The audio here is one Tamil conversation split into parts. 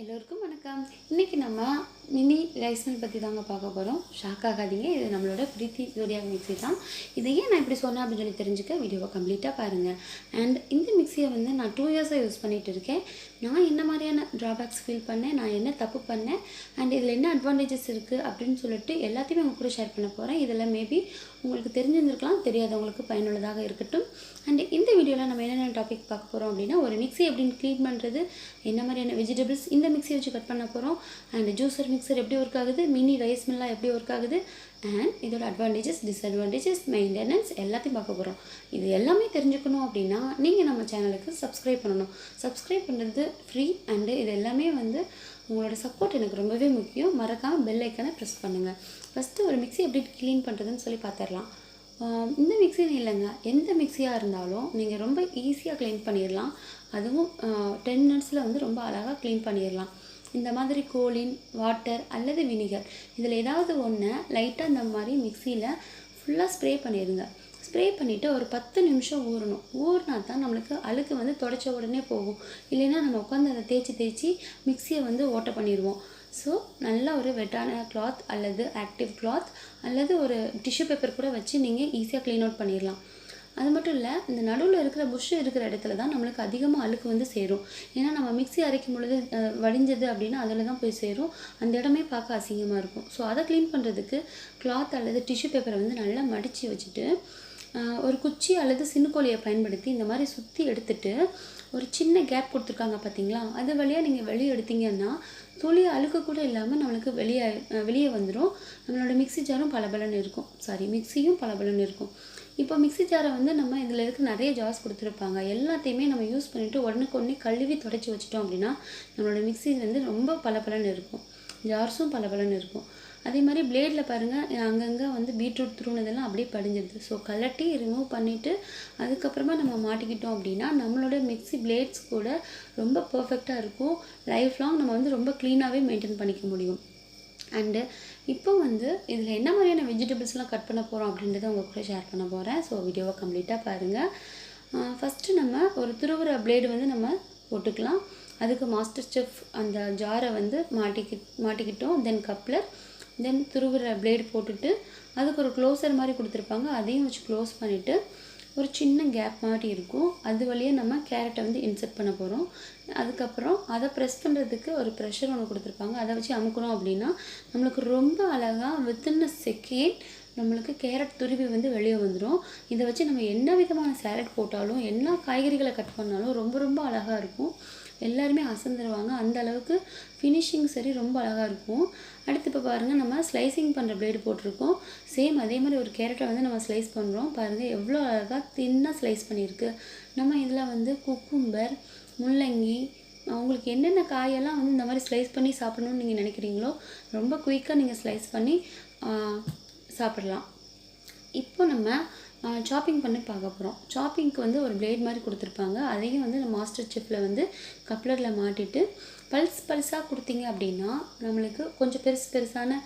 எல்லோருக்கும் வணக்கம். இன்றைக்கி நம்ம மினி ரைஸ் மில் பற்றி தாங்க பார்க்க போகிறோம் ஷாக் ஆகாதீங்க. இது நம்மளோட பிரீத்தி ஜோடியாக மிக்ஸி தான். இதை ஏன் நான் இப்படி சொன்னேன் அப்படின்னு சொல்லி தெரிஞ்சுக்க வீடியோவை கம்ப்ளீட்டாக பாருங்கள் அண்ட் இந்த மிக்ஸியை வந்து நான் டூ இயர்ஸாக யூஸ் பண்ணிகிட்டு இருக்கேன். நான் என்ன மாதிரியான ட்ராபேக்ஸ் ஃபீல் பண்ணேன்? நான் என்ன தப்பு பண்ணேன்? அண்ட் இதில் என்ன அட்வான்டேஜஸ் இருக்குது அப்படின்னு சொல்லிட்டு எல்லாத்தையுமே உங்கள் கூட ஷேர் பண்ண போகிறேன் இதில் மேபி உங்களுக்கு தெரிஞ்சிருந்திருக்கலாம். தெரியாதவங்களுக்கு பயனுள்ளதாக இருக்கட்டும். அண்ட் இந்த வீடியோவில் நம்ம என்னென்ன டாபிக் பார்க்க போகிறோம் அப்படின்னா ஒரு மிக்ஸி எப்படின்னு க்ளீன் பண்ணுறது என்ன மாதிரியான வெஜிடபிள்ஸ் இந்த மிக்சியை வச்சு கட் பண்ண போகிறோம் அண்ட் ஜூஸர் மிக்சர் எப்படி ஒர்க் ஆகுது? மினி ரைஸ் மில்லாம் எப்படி ஒர்க் ஆகுது? அண்ட் இதோட அட்வான்டேஜஸ் டிஸ்அட்வான்டேஜஸ் மெயின்டெனன்ஸ் எல்லாத்தையும் பார்க்க போகிறோம் இது எல்லாமே தெரிஞ்சுக்கணும் அப்படின்னா நீங்கள் நம்ம சேனலுக்கு சப்ஸ்கிரைப் பண்ணணும். சப்ஸ்கிரைப் பண்ணுறது ஃப்ரீ அண்டு இது எல்லாமே வந்து உங்களோட சப்போர்ட் எனக்கு ரொம்பவே முக்கியம். மறக்காமல் பெல் ஐக்கனை ப்ரெஸ் பண்ணுங்கள் ஃபஸ்ட்டு ஒரு மிக்ஸி எப்படி க்ளீன் பண்ணுறதுன்னு சொல்லி பார்த்துடலாம் இந்த மிக்ஸின்னு இல்லைங்க. எந்த மிக்ஸியாக இருந்தாலும் நீங்கள் ரொம்ப ஈஸியாக க்ளீன் பண்ணிடலாம் அதுவும் டென் மினிட்ஸில் வந்து ரொம்ப அழகாக க்ளீன் பண்ணிடலாம் இந்த மாதிரி கோலின் வாட்டர் அல்லது வினிகர். இதில் ஏதாவது ஒன்று லைட்டாக இந்த மாதிரி மிக்சியில் ஃபுல்லாக ஸ்ப்ரே பண்ணிடுங்க. ஸ்ப்ரே பண்ணிவிட்டு ஒரு பத்து நிமிஷம் ஊறணும். ஊறினா தான் நம்மளுக்கு அழுக்கு வந்து தொடச்ச உடனே போகும். இல்லைன்னா நம்ம உட்காந்து அதை தேய்ச்சி தேய்ச்சி மிக்சியை வந்து ஓட்ட பண்ணிடுவோம். ஸோ நல்ல ஒரு வெட்டான கிளாத் அல்லது ஆக்டிவ் கிளாத் அல்லது ஒரு டிஷ்யூ பேப்பர் கூட வச்சு நீங்கள் ஈஸியாக க்ளீன் அவுட் பண்ணிடலாம். அது மட்டும் இல்லை இந்த நடுவில் இருக்கிற புஷ் இருக்கிற இடத்துல தான் நம்மளுக்கு அதிகமாக அழுக்கு வந்து சேரும். ஏன்னா நம்ம மிக்ஸி அரைக்கும் பொழுது வடிஞ்சது அப்படின்னா அதில் தான் போய் சேரும். அந்த இடமே பார்க்க அசிங்கமாக இருக்கும். ஸோ அதை க்ளீன் பண்ணுறதுக்கு கிளாத் அல்லது டிஷ்யூ பேப்பரை வந்து நல்லா மடித்து வச்சுட்டு ஒரு குச்சி அல்லது சின்னுக்கோலியை பயன்படுத்தி இந்த மாதிரி சுற்றி எடுத்துட்டு ஒரு சின்ன கேப் கொடுத்துருக்காங்க பார்த்தீங்களா அது வழியாக நீங்கள் வெளியே எடுத்தீங்கன்னா துளி அழுக்கு கூட இல்லாமல் நம்மளுக்கு வெளியே வெளியே வந்துடும் நம்மளோட மிக்ஸி ஜாரும் பலபலன்னு இருக்கும். சாரி மிக்ஸியும் பலபலன்னு இருக்கும். இப்போ மிக்ஸி ஜாரை வந்து நம்ம இதில் இருக்க நிறைய ஜார்ஸ் கொடுத்துருப்பாங்க? எல்லாத்தையுமே நம்ம யூஸ் பண்ணிவிட்டு உடனுக்கு உடனே கழுவி தொடச்சி வச்சிட்டோம் அப்படின்னா நம்மளோட மிக்ஸி வந்து ரொம்ப பளபளன்னு இருக்கும். ஜார்ஸும் பளபளன்னு இருக்கும். அதே மாதிரி பிளேடில் பாருங்கள் அங்கங்கே வந்து பீட்ரூட் துருனதெல்லாம் அப்படியே படிஞ்சிருது. ஸோ கலட்டி ரிமூவ் பண்ணிவிட்டு அதுக்கப்புறமா நம்ம மாட்டிக்கிட்டோம் அப்படின்னா நம்மளோட மிக்ஸி பிளேட்ஸ் கூட ரொம்ப பர்ஃபெக்டாக இருக்கும். லைஃப் லாங் நம்ம வந்து ரொம்ப க்ளீனாகவே மெயின்டைன் பண்ணிக்க முடியும். அண்டு இப்போ வந்து இதில் என்ன மாதிரியான வெஜிடபிள்ஸ்லாம் கட் பண்ண போகிறோம் அப்படின்றத உங்கள் கூட ஷேர் பண்ண போகிறேன் ஸோ வீடியோவை கம்ப்ளீட்டாக பாருங்கள் ஃபஸ்ட்டு நம்ம ஒரு துருவுற பிளேடு வந்து நம்ம போட்டுக்கலாம். அதுக்கு மாஸ்டர் செஃப் அந்த ஜாரை வந்து மாட்டிக்கி மாட்டிக்கிட்டோம். தென் கப்லர் தென் துருவுற பிளேடு போட்டுட்டு அதுக்கு ஒரு க்ளோசர் மாதிரி கொடுத்துருப்பாங்க. அதையும் வச்சு க்ளோஸ் பண்ணிவிட்டு ஒரு சின்ன கேப் மாதிரி இருக்கும். அது வழியாக நம்ம கேரட்டை வந்து இன்செர்ட் பண்ண போகிறோம் அதுக்கப்புறம் அதை ப்ரெஸ் பண்ணுறதுக்கு ஒரு ப்ரெஷர் ஒன்று கொடுத்துருப்பாங்க. அதை வச்சு அமுக்கணும் அப்படின்னா நம்மளுக்கு ரொம்ப அழகாக வித்தின் அ செகண்ட் நம்மளுக்கு கேரட் துருவி வந்து வெளியே வந்துடும் இதை வச்சு நம்ம என்ன விதமான சேலட் போட்டாலும் என்ன காய்கறிகளை கட் பண்ணாலும் ரொம்ப ரொம்ப அழகாக இருக்கும். எல்லாருமே அசந்துருவாங்க. அந்த அளவுக்கு ஃபினிஷிங் சரி ரொம்ப அழகாக இருக்கும். அடுத்து இப்போ பாருங்கள் நம்ம ஸ்லைசிங் பண்ணுற பிளேடு போட்டிருக்கோம். சேம் அதே மாதிரி ஒரு கேரட்டை வந்து நம்ம ஸ்லைஸ் பண்ணுறோம் பாருங்கள் எவ்வளோ அழகாக தின்னாக ஸ்லைஸ் பண்ணியிருக்கு. நம்ம இதில் வந்து குக்கும்பர் முள்ளங்கி உங்களுக்கு என்னென்ன காயெல்லாம் வந்து இந்த மாதிரி ஸ்லைஸ் பண்ணி சாப்பிடணும்னு நீங்கள் நினைக்கிறீங்களோ ரொம்ப குயிக்காக நீங்கள் ஸ்லைஸ் பண்ணி சாப்பிடலாம். இப்போ நம்ம சாப்பிங் பண்ணி பார்க்க போகிறோம் சாப்பிங்க்கு வந்து ஒரு பிளேட் மாதிரி கொடுத்துருப்பாங்க. அதையும் வந்து நம்ம மாஸ்டர் செஃப்பில் வந்து கப்ளரில் மாட்டிட்டு பல்ஸ் பல்ஸாக கொடுத்தீங்க அப்படின்னா நம்மளுக்கு கொஞ்சம் பெருசு பெருசான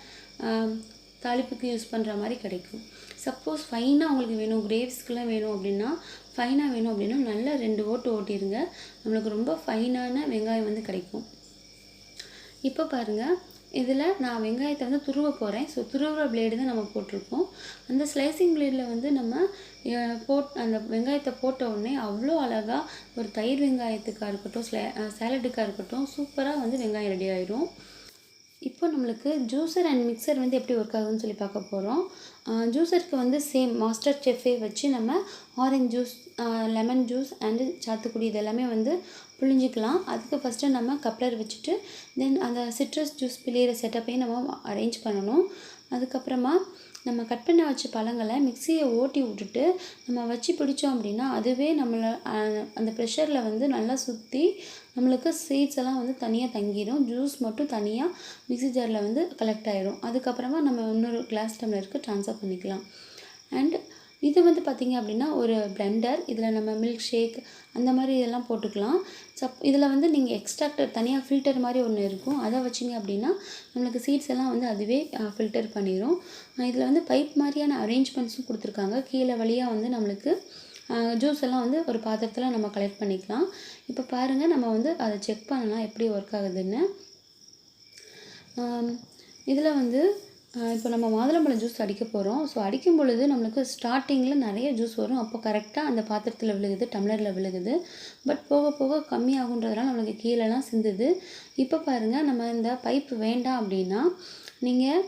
தாளிப்புக்கு யூஸ் பண்ணுற மாதிரி கிடைக்கும். சப்போஸ் ஃபைனாக உங்களுக்கு வேணும் கிரேவ்ஸ்க்குலாம் வேணும் அப்படின்னா ஃபைனாக வேணும் அப்படின்னா நல்லா ரெண்டு ஓட்டு ஓட்டிடுங்க நம்மளுக்கு ரொம்ப ஃபைனான வெங்காயம் வந்து கிடைக்கும். இப்போ பாருங்கள் இதில் நான் வெங்காயத்தை வந்து துருவ போகிறேன் ஸோ துருவுற பிளேடு தான் நம்ம போட்டிருக்கோம். அந்த ஸ்லைசிங் பிளேடில் வந்து நம்ம போட் அந்த வெங்காயத்தை போட்ட உடனே அவ்வளோ அழகாக ஒரு தயிர் வெங்காயத்துக்காக இருக்கட்டும் ஸ்லே சேலட்டுக்காக இருக்கட்டும் சூப்பராக வந்து வெங்காயம் ரெடி ஆயிடும் இப்போ நம்மளுக்கு ஜூஸர் அண்ட் மிக்சர் வந்து எப்படி ஒர்க் ஆகுதுன்னு சொல்லி பார்க்க போகிறோம் ஜூஸருக்கு வந்து சேம் மாஸ்டர் செஃப்பே வச்சு நம்ம orange juice lemon juice and சாத்துக்குடி இது எல்லாமே வந்து புழிஞ்சிக்கலாம். அதுக்கு ஃபஸ்ட்டு நம்ம கப்ளர் வச்சுட்டு தென் அந்த சிட்ரஸ் ஜூஸ் பிழியிற செட்டப்பையும் நம்ம அரேஞ்ச் பண்ணணும். அதுக்கப்புறமா நம்ம கட் பண்ண வச்ச பழங்களை மிக்சியை ஓட்டி விட்டுட்டு நம்ம வச்சு பிடிச்சோம் அப்படின்னா அதுவே நம்மளை அந்த ப்ரெஷரில் வந்து நல்லா சுற்றி நம்மளுக்கு சீட்ஸ் எல்லாம் வந்து தனியாக தங்கிடும் ஜூஸ் மட்டும் தனியாக மிக்சி ஜாரில் வந்து கலெக்ட் ஆகிடும் அதுக்கப்புறமா நம்ம இன்னொரு கிளாஸ் டம்ளருக்கு ட்ரான்ஸ்ஃபர் பண்ணிக்கலாம். அண்ட் இது வந்து பார்த்திங்க அப்படின்னா ஒரு பிளெண்டர் இதில் நம்ம மில்க் ஷேக் அந்த மாதிரி இதெல்லாம் போட்டுக்கலாம். சப் இதில் வந்து நீங்கள் எக்ஸ்ட்ராக்டர் தனியாக ஃபில்டர் மாதிரி ஒன்று இருக்கும். அதை வச்சிங்க அப்படின்னா நம்மளுக்கு சீட்ஸ் எல்லாம் வந்து அதுவே ஃபில்டர் பண்ணிடும் இதில் வந்து பைப் மாதிரியான அரேஞ்ச்மெண்ட்ஸும் கொடுத்துருக்காங்க. கீழே வழியாக வந்து நம்மளுக்கு ஜூஸ் எல்லாம் வந்து ஒரு பாத்திரத்தில் நம்ம கலெக்ட் பண்ணிக்கலாம். இப்போ பாருங்கள் நம்ம வந்து அதை செக் பண்ணலாம் எப்படி ஒர்க் ஆகுதுன்னு. இதில் வந்து இப்போ நம்ம மாதுளம்பழம் ஜூஸ் அடிக்க போகிறோம் ஸோ அடிக்கும் பொழுது நம்மளுக்கு ஸ்டார்டிங்கில் நிறைய ஜூஸ் வரும். அப்போ கரெக்டாக அந்த பாத்திரத்தில் விழுகுது டம்ளரில் விழுகுது. பட் போக போக கம்மியாகுன்றதுனால நம்மளுக்கு கீழெல்லாம் சிந்துது. இப்போ பாருங்கள் நம்ம இந்த பைப்பு வேண்டாம் அப்படின்னா நீங்கள்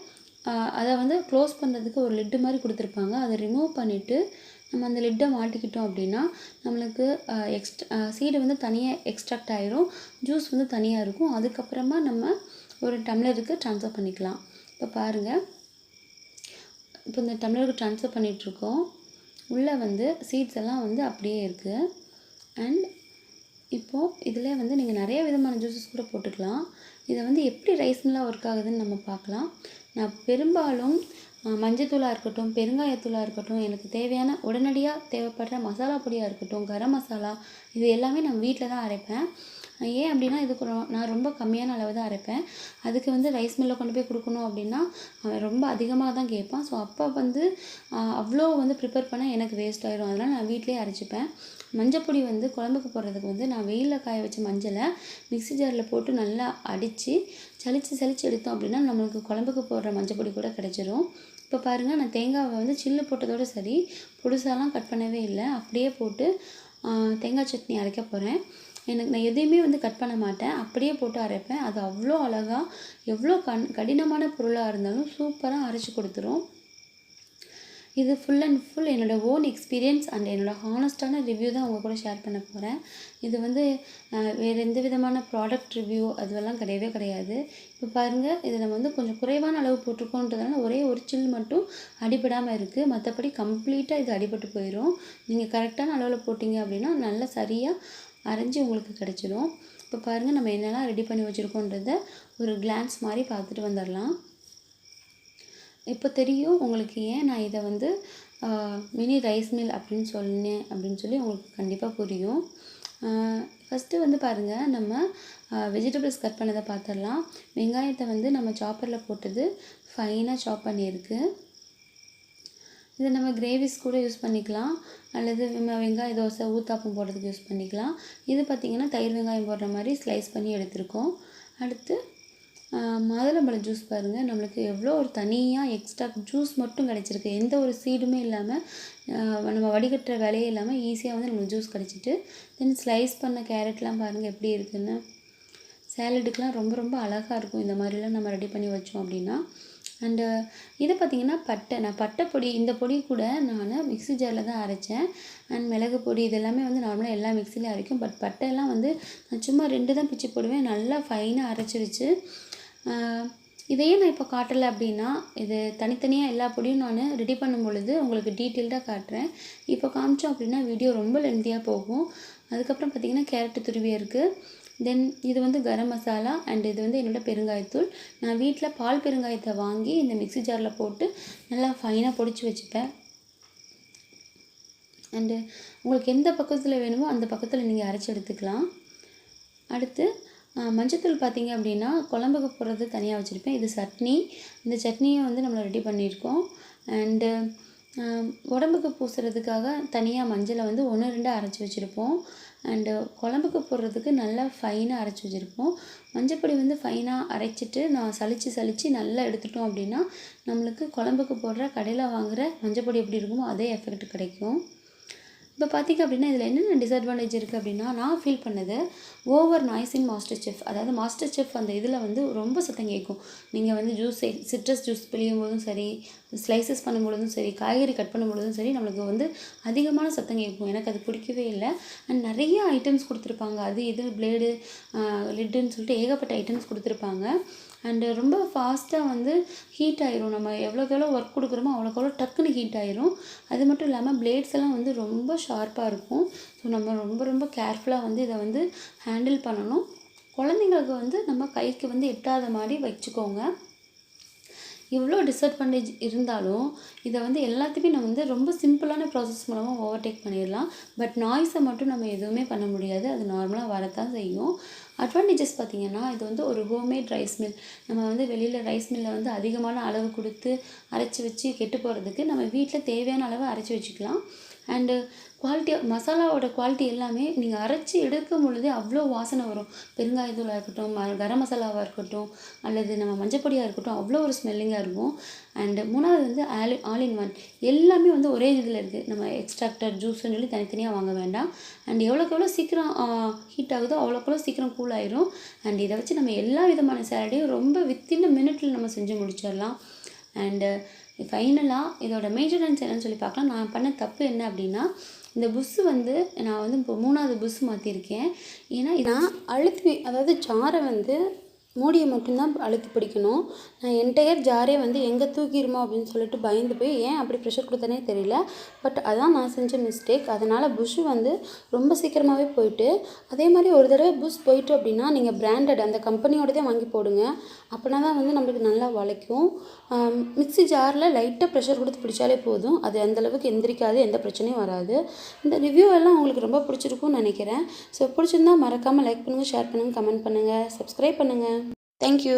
அதை வந்து க்ளோஸ் பண்ணுறதுக்கு ஒரு லிட்டு மாதிரி கொடுத்துருப்பாங்க. அதை ரிமூவ் பண்ணிவிட்டு நம்ம அந்த லிட்டை மாட்டிக்கிட்டோம் அப்படின்னா நம்மளுக்கு எக்ஸ்ட் சீடு வந்து தனியாக எக்ஸ்ட்ராக்ட் ஆகிரும் ஜூஸ் வந்து தனியாக இருக்கும். அதுக்கப்புறமா நம்ம ஒரு டம்ளருக்கு ட்ரான்ஸ்ஃபர் பண்ணிக்கலாம். இப்போ பாருங்கள் இப்போ இந்த டம்ளருக்கு ட்ரான்ஸ்ஃபர் பண்ணிகிட்ருக்கோம் உள்ளே வந்து சீட்ஸ் எல்லாம் வந்து அப்படியே இருக்குது அண்ட் இப்போது இதில் வந்து நீங்கள் நிறைய விதமான ஜூஸஸ் கூட போட்டுக்கலாம். இதை வந்து எப்படி ரைஸ் மில்லாக ஒர்க் ஆகுதுன்னு நம்ம பார்க்கலாம். நான் பெரும்பாலும் மஞ்சத்தூளாக இருக்கட்டும் பெருங்காயத்தூளாக இருக்கட்டும் எனக்கு தேவையான உடனடியாக தேவைப்படுற மசாலா பொடியாக இருக்கட்டும் கரம் மசாலா இது எல்லாமே நான் வீட்டில் தான் அரைப்பேன். ஏன் அப்படின்னா இதுக்கு நான் ரொம்ப கம்மியான அளவு தான் அரைப்பேன். அதுக்கு வந்து ரைஸ் மில்லில் கொண்டு போய் கொடுக்கணும் அப்படின்னா அவன் ரொம்ப அதிகமாக தான் கேட்பான். ஸோ அப்போ வந்து அவ்வளோ வந்து ப்ரிப்பேர் பண்ண எனக்கு வேஸ்ட் ஆகிடும் அதனால் நான் வீட்டிலேயே அரைச்சிப்பேன். மஞ்சப்பொடி வந்து குழம்புக்கு போடுறதுக்கு வந்து நான் வெயிலில் காய வச்ச மஞ்சளை மிக்ஸி ஜாரில் போட்டு நல்லா அடித்து சலிச்சு சளிச்சு எடுத்தோம் அப்படின்னா நம்மளுக்கு குழம்புக்கு போடுற மஞ்சப்பொடி கூட கிடச்சிரும். இப்போ பாருங்கள் நான் தேங்காவை வந்து சில்லு போட்டதோட சரி புதுசாலாம் கட் பண்ணவே இல்லை. அப்படியே போட்டு தேங்காய் சட்னி அரைக்க போகிறேன் எனக்கு நான் எதையுமே வந்து கட் பண்ண மாட்டேன். அப்படியே போட்டு அரைப்பேன். அது அவ்வளோ அழகாக எவ்வளோ கண் கடினமான பொருளாக இருந்தாலும் சூப்பராக அரைச்சி கொடுத்துரும். இது ஃபுல் அண்ட் ஃபுல் என்னோடய ஓன் எக்ஸ்பீரியன்ஸ் அண்ட் என்னோடய ஹானஸ்டான ரிவ்யூ தான் உங்கள் கூட ஷேர் பண்ண போகிறேன் இது வந்து வேறு எந்த விதமான ப்ராடக்ட் ரிவ்யூ அதுவெல்லாம் கிடையவே கிடையாது. இப்போ பாருங்கள் இதில் நம்ம வந்து கொஞ்சம் குறைவான அளவு போட்டிருக்கோன்றதுனால ஒரே ஒரு சில் மட்டும் அடிபடாமல் இருக்குது மற்றபடி கம்ப்ளீட்டாக இது அடிபட்டு போயிடும் நீங்கள் கரெக்டான அளவில் போட்டிங்க அப்படின்னா நல்லா சரியாக அரைஞ்சி உங்களுக்கு கிடச்சிடும் இப்போ பாருங்கள் நம்ம என்னெல்லாம் ரெடி பண்ணி வச்சுருக்கோன்றத ஒரு கிளான்ஸ் மாதிரி பார்த்துட்டு வந்துடலாம் இப்போ தெரியும் உங்களுக்கு ஏன் நான் இதை வந்து மினி ரைஸ் மில் அப்படின்னு சொன்னேன் அப்படின்னு சொல்லி உங்களுக்கு கண்டிப்பாக புரியும். ஃபஸ்ட்டு வந்து பாருங்கள் நம்ம வெஜிடபிள்ஸ் கட் பண்ணதை பார்த்துடலாம் வெங்காயத்தை வந்து நம்ம சாப்பரில் போட்டது ஃபைனாக சாப் பண்ணியிருக்கு. இதை நம்ம கிரேவிஸ் கூட யூஸ் பண்ணிக்கலாம். அல்லது நம்ம வெங்காய தோசை ஊத்தாப்பம் போடுறதுக்கு யூஸ் பண்ணிக்கலாம். இது பார்த்திங்கன்னா தயிர் வெங்காயம் போடுற மாதிரி ஸ்லைஸ் பண்ணி எடுத்திருக்கோம். அடுத்து மாதுளம்பழம் ஜூஸ் பாருங்கள் நம்மளுக்கு எவ்வளோ ஒரு தனியாக எக்ஸ்ட்ரா ஜூஸ் மட்டும் கிடச்சிருக்கு. எந்த ஒரு சீடுமே இல்லாமல் நம்ம வடிகட்டுற வேலையே இல்லாமல் ஈஸியாக வந்து நம்மளுக்கு ஜூஸ் கிடச்சிட்டு தென் ஸ்லைஸ் பண்ண கேரட்லாம் பாருங்கள் எப்படி இருக்குதுன்னு சேலடுக்கெலாம் ரொம்ப ரொம்ப அழகாக இருக்கும். இந்த மாதிரிலாம் நம்ம ரெடி பண்ணி வச்சோம் அப்படின்னா. அண்டு இது பார்த்திங்கன்னா பட்டை. நான் பட்டை பொடி இந்த பொடி கூட நான் மிக்ஸி ஜாரில் தான் அரைச்சேன். அண்ட் மிளகு பொடி இதெல்லாமே வந்து நார்மலாக எல்லா மிக்ஸிலையும் அரைக்கும். பட் பட்டையெல்லாம் வந்து நான் சும்மா ரெண்டு தான் பிச்சு போடுவேன். நல்லா ஃபைனாக அரைச்சிருச்சு. இதையே நான் இப்போ காட்டலை அப்படின்னா இது தனித்தனியாக எல்லா பொடியும் நான் ரெடி பண்ணும் பொழுது உங்களுக்கு டீட்டெயில்டாக காட்டுறேன். இப்போ காமிச்சோம் அப்படின்னா வீடியோ ரொம்ப லென்த்தியாக போகும். அதுக்கப்புறம் பார்த்திங்கன்னா கேரட்டு துருவி இருக்குது தென் இது வந்து கரம் மசாலா அண்ட் இது வந்து என்னோட பெருங்காயத்தூள். நான் வீட்டில் பால் பெருங்காயத்தை வாங்கி இந்த மிக்சி ஜாரில் போட்டு நல்லா ஃபைனாக பொடிச்சு வச்சுப்பேன். அண்டு உங்களுக்கு எந்த பக்கத்தில் வேணுமோ அந்த பக்கத்தில் நீங்கள் அரைச்சி எடுத்துக்கலாம். அடுத்து மஞ்சத்தூள் பார்த்தீங்க அப்படின்னா குழம்புக்கு போடுறது தனியாக வச்சுருப்பேன். இது சட்னி. இந்த சட்னியை வந்து நம்ம ரெடி பண்ணியிருக்கோம். அண்டு உடம்புக்கு பூசுறதுக்காக தனியாக மஞ்சளை வந்து ஒன்று ரெண்டு அரைச்சி வச்சுருப்போம். அண்டு குழம்புக்கு போடுறதுக்கு நல்லா ஃபைனாக அரைச்சி வச்சுருப்போம். மஞ்சப்பொடி வந்து ஃபைனாக அரைச்சிட்டு நான் சளிச்சு சளிச்சு நல்லா எடுத்துட்டோம் அப்படின்னா நம்மளுக்கு குழம்புக்கு போடுற கடையில் வாங்குகிற மஞ்சப்பொடி எப்படி இருக்குமோ அதே எஃபெக்ட் கிடைக்கும். இப்போ பார்த்தீங்க அப்படின்னா இதில் என்னென்ன டிஸ்அட்வான்டேஜ் இருக்குது அப்படின்னா நான் ஃபீல் பண்ணது over noise in master chef அதாவது மாஸ்டர் செஃப் அந்த இதில் வந்து ரொம்ப சத்தம் கேட்கும் நீங்கள் வந்து ஜூஸ் சிட்ரஸ் ஜூஸ் பிழியும் போதும் சரி ஸ்லைசஸ் பண்ணும்பொழுதும் சரி காய்கறி கட் பண்ணும்பொழுதும் சரி நம்மளுக்கு வந்து அதிகமான சத்தம் கேட்கும் எனக்கு அது பிடிக்கவே இல்லை. அண்ட் நிறைய ஐட்டம்ஸ் கொடுத்துருப்பாங்க. அது இது பிளேடு லிட்டுன்னு சொல்லிட்டு ஏகப்பட்ட ஐட்டம்ஸ் கொடுத்துருப்பாங்க. அண்டு ரொம்ப ஃபாஸ்ட்டாக வந்து ஹீட் ஆயிரும். நம்ம எவ்வளோக்கு எவ்வளோ ஒர்க் கொடுக்குறோமோ அவ்வளோக்கு எவ்வளோ டக்குன்னு ஹீட் ஆயிரும். அது மட்டும் இல்லாமல் பிளேட்ஸ் எல்லாம் வந்து ரொம்ப ஷார்ப்பாக இருக்கும். ஸோ நம்ம ரொம்ப ரொம்ப கேர்ஃபுல்லாக வந்து இதை வந்து ஹேண்டில் பண்ணணும். குழந்தைங்களுக்கு வந்து நம்ம கைக்கு வந்து எட்டாத மாதிரி வச்சுக்கோங்க. இவ்வளோ டிஸ்அட்வான்டேஜ் இருந்தாலும் இதை வந்து எல்லாத்தையுமே நம்ம வந்து ரொம்ப சிம்பிளான ப்ராசஸ் மூலமாக ஓவர்டேக் பண்ணிடலாம். பட் நாய்ஸை மட்டும் நம்ம எதுவுமே பண்ண முடியாது. அது நார்மலாக வரத்தான் செய்யும். அட்வான்டேஜஸ் பார்த்திங்கன்னா இது வந்து ஒரு ஹோம்மேட் ரைஸ் மில். நம்ம வந்து வெளியில் ரைஸ் மில்லில் வந்து அதிகமான அளவு கொடுத்து அரைச்சி வச்சு கெட்டு போகிறதுக்கு நம்ம வீட்டில் தேவையான அளவு அரைச்சி வச்சுக்கலாம். அண்டு குவாலிட்டி மசாலாவோட குவாலிட்டி எல்லாமே நீங்கள் அரைச்சி எடுக்கும் பொழுதே அவ்வளோ வாசனை வரும். பெருங்காயத்தூளாக இருக்கட்டும் கரம் மசாலாவாக இருக்கட்டும் அல்லது நம்ம மஞ்சப்பொடியாக இருக்கட்டும் அவ்வளோ ஒரு ஸ்மெல்லிங்காக இருக்கும். அண்டு மூணாவது வந்து ஆல் ஆல் இன் ஒன் எல்லாமே வந்து ஒரே இதில் இருக்குது நம்ம எக்ஸ்ட்ராக்டர் ஜூஸ்ன்னு சொல்லி தனித்தனியாக வாங்க வேண்டாம். அண்ட் எவ்வளோக்கு எவ்வளோ சீக்கிரம் ஹீட் ஆகுதோ அவ்வளோக்கு எவ்வளோ சீக்கிரம் கூல் ஆயிரும். அண்ட் இதை வச்சு நம்ம எல்லா விதமான சேலடையும் ரொம்ப வித்தின் மினிட்டில் நம்ம செஞ்சு முடிச்சிடலாம். அண்டு ஃபைனலாக இதோட மெயின்டெனன்ஸ் என்னன்னு சொல்லி பார்க்கலாம். நான் பண்ண தப்பு என்ன அப்படின்னா இந்த புஸ்ஸு வந்து நான் வந்து இப்போ மூணாவது புஸ் மாற்றிருக்கேன் ஏன்னா நான் அழுத்தி அதாவது ஜாரை வந்து மூடியை மட்டும்தான் அழுத்தி பிடிக்கணும். நான் என்டையர் ஜாரே வந்து எங்கே தூக்கிடுமோ அப்படின்னு சொல்லிட்டு பயந்து போய் ஏன் அப்படி ப்ரெஷர் கொடுத்தனே தெரியல. பட் அதான் நான் செஞ்ச மிஸ்டேக் அதனால் புஷ்ஷு வந்து ரொம்ப சீக்கிரமாகவே போயிட்டு அதே மாதிரி ஒரு தடவை புஷ் போயிட்டு அப்படின்னா நீங்கள் பிராண்டட் அந்த கம்பெனியோடதே வாங்கி போடுங்க. அப்படின்னா தான் வந்து நம்மளுக்கு நல்லா வளைக்கும். மிக்ஸி ஜாரில் லைட்டாக ப்ரெஷர் கொடுத்து பிடிச்சாலே போதும். அது அந்தளவுக்கு எந்திரிக்காது எந்த பிரச்சனையும் வராது. இந்த ரிவ்யூ எல்லாம் உங்களுக்கு ரொம்ப பிடிச்சிருக்கும்னு நினைக்கிறேன். ஸோ பிடிச்சிருந்தா மறக்காமல் லைக் பண்ணுங்கள் ஷேர் பண்ணுங்கள் கமெண்ட் பண்ணுங்கள் சப்ஸ்கிரைப் பண்ணுங்கள் தேங்க்யூ